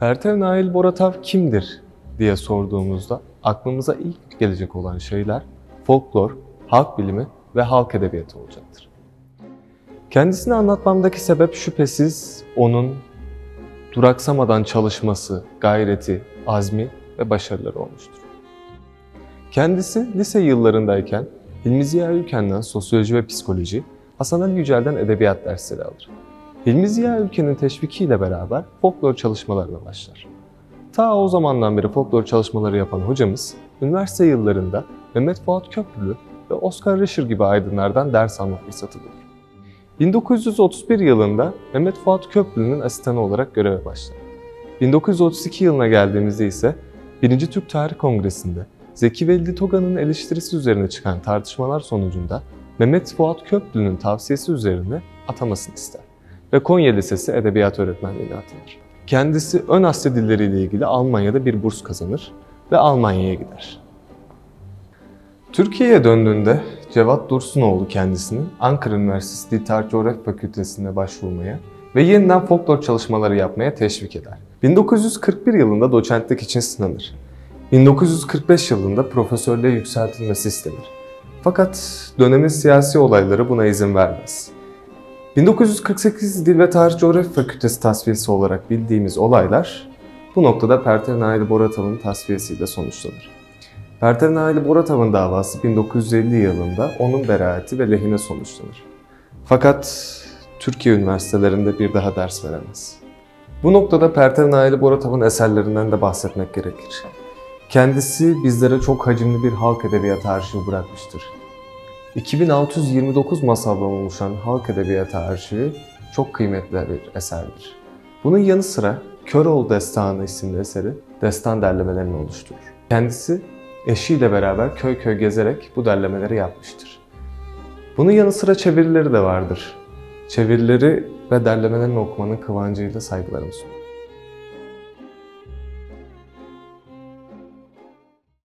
Pertev Nail Boratav kimdir diye sorduğumuzda aklımıza ilk gelecek olan şeyler folklor, halk bilimi ve halk edebiyatı olacaktır. Kendisini anlatmamdaki sebep şüphesiz onun duraksamadan çalışması, gayreti, azmi ve başarıları olmuştur. Kendisi lise yıllarındayken Hilmi Ziya Ülken'den sosyoloji ve psikoloji, Hasan Ali Yücel'den edebiyat dersleri alır. Hilmi Ziya Ülken'in teşvikiyle beraber folklor çalışmalarına başlar. Ta o zamandan beri folklor çalışmaları yapan hocamız, üniversite yıllarında Mehmet Fuat Köprülü ve Oscar Rischer gibi aydınlardan ders alma fırsatı bulur. 1931 yılında Mehmet Fuat Köprülü'nün asistanı olarak göreve başlar. 1932 yılına geldiğimizde ise 1. Türk Tarih Kongresi'nde Zeki Velidi Toga'nın eleştirisi üzerine çıkan tartışmalar sonucunda Mehmet Fuat Köprülü'nün tavsiyesi üzerine atamasını ister ve Konya Lisesi Edebiyat Öğretmenliğine atanır. Kendisi ön Asya dilleriyle ilgili Almanya'da bir burs kazanır ve Almanya'ya gider. Türkiye'ye döndüğünde Cevat Dursunoğlu kendisini Ankara Üniversitesi Tarih Coğrafya Fakültesi'ne başvurmaya ve yeniden folklor çalışmaları yapmaya teşvik eder. 1941 yılında doçentlik için sınanır. 1945 yılında profesörlüğe yükseltilmesi istenir. Fakat dönemin siyasi olayları buna izin vermez. 1948 Dil ve Tarih Coğrafya Fakültesi tasfiyesi olarak bildiğimiz olaylar bu noktada Pertev Nail Boratav'ın tasfiyesiyle sonuçlanır. Pertev Nail Boratav'ın davası 1950 yılında onun beraati ve lehine sonuçlanır. Fakat Türkiye üniversitelerinde bir daha ders veremez. Bu noktada Pertev Nail Boratav'ın eserlerinden de bahsetmek gerekir. Kendisi bizlere çok hacimli bir halk edebiyatı arşivi bırakmıştır. 2629 masaldan oluşan halk edebiyatı arşivi çok kıymetli bir eserdir. Bunun yanı sıra Köroğlu Destanı isimli eseri destan derlemelerini oluşturur. Kendisi eşiyle beraber köy köy gezerek bu derlemeleri yapmıştır. Bunun yanı sıra çevirileri de vardır. Çevirileri ve derlemelerini okumanın kıvancıyla saygılarımı sunuyorum.